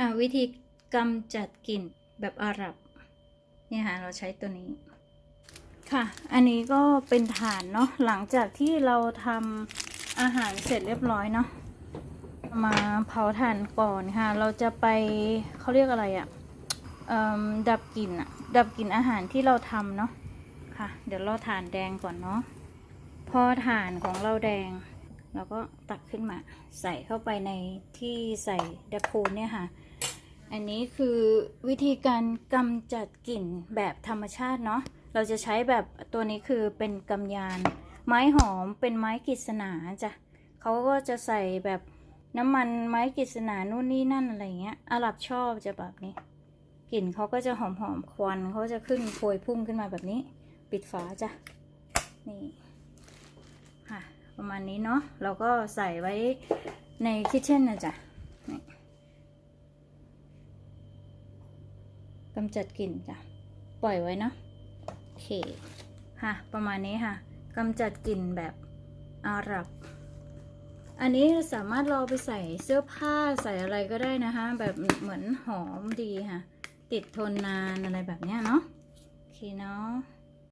ค่ะวิธีกำจัดกลิ่นแบบอาหรับเนี่ยค่ะเราใช้ตัวนี้ค่ะ อันนี้ก็เป็นฐานเนาะหลังจากที่เราทำอาหารเสร็จเรียบร้อยเนาะมาเผาถ่านก่อนค่ะ เราจะไปเขาเรียกอะไรอะ่ะอืมดับกลิ่นอะดับกลิ่นอาหารที่เราทำเนาะค่ะ เดี๋ยวเราถ่านแดงก่อนเนาะพอถ่านของเราแดงเราก็ตักขึ้นมา ใส่เข้าไปในที่ใส่ดับพูนเนี่ยค่ะ อันนี้คือวิธีการกำจัดกลิ่นแบบธรรมชาติเนาะ เราจะใช้แบบตัวนี้คือเป็นกำยาน ไม้หอมเป็นไม้กฤษณาจ้ะเขาก็จะใส่แบบน้ำมันไม้กฤษณานู่นนี่นั่นอะไรเงี้ยอาหรับชอบจะแบบนี้ กลิ่นเขาก็จะหอมหอมๆควันเขาจะขึ้นโพยพุ่งขึ้นมาแบบนี้ ปิดฝาจ้ะ นี่ค่ะประมาณนี้เนาะ เราก็ใส่ไว้ในคิทเช่นนะจ๊ะนี่ กำจัดกลิ่นจ้ะ ปล่อยไว้เนาะโอเคค่ะ ประมาณนี้ค่ะกำจัดกลิ่นแบบอาหรับ อันนี้สามารถเราไปใส่เสื้อผ้าใส่อะไรก็ได้นะคะ แบบเหมือนหอมดีค่ะ ติดทนนานอะไรแบบเนี้ยเนาะโอเคเนาะ